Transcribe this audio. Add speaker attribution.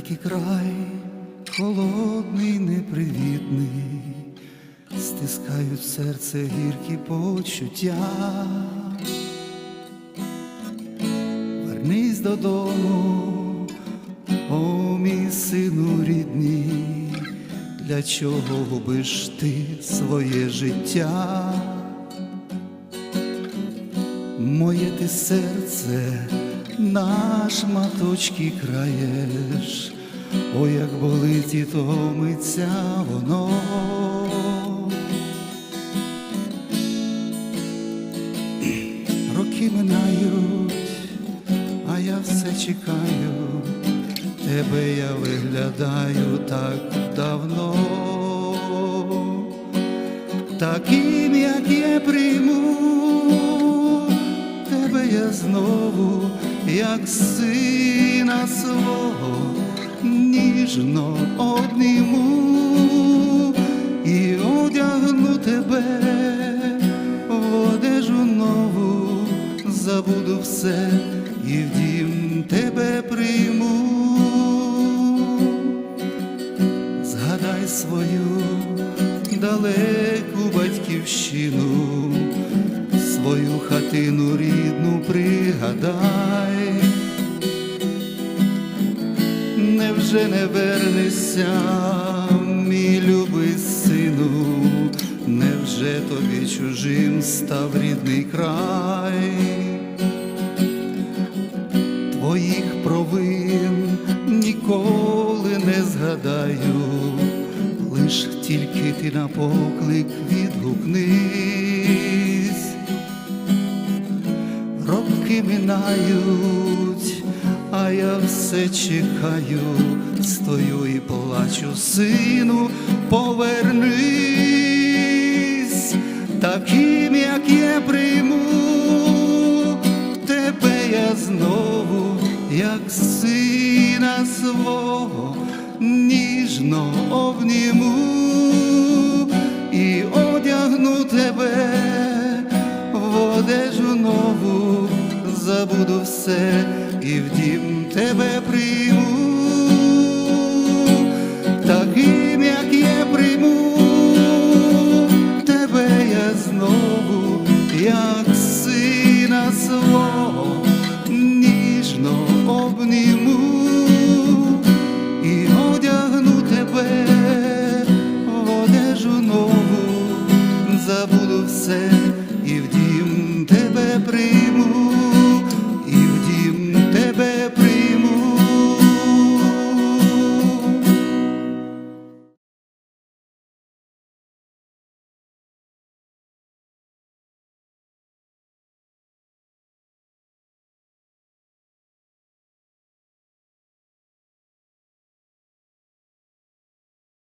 Speaker 1: далекий край, холодний, непривітний, стискають серце гіркі почуття. Вернись додому, о мій сину рідний, для чого губиш ти своє життя? Моє ти серце на шматочки краєш, о, як болить і томиться воно. Роки минають, а я все чекаю, тебе я виглядаю так давно, таким, як сина свого, ніжно обніму і одягну тебе в одежу нову, забуду все і в дім тебе прийму. Згадай свою далеку батьківщину, свою хатину рідну пригадай, невже не вернешся, мій любий сину, невже тобі чужим став рідний край? Твоїх провин ніколи не згадаю, лиш тільки ти на поклик відгукнись. Роки минають, я все чекаю, стою і плачу, сину, повернись, таким, як я прийму. Тебе я знову, як сина свого, ніжно обніму і одягну тебе в одежу нову, забуду все і в дім тебе прийму, таким, як є, прийму, тебе я знову, як сина свого, ніжно обніму і одягну тебе, одежу нову, забуду все і в дім.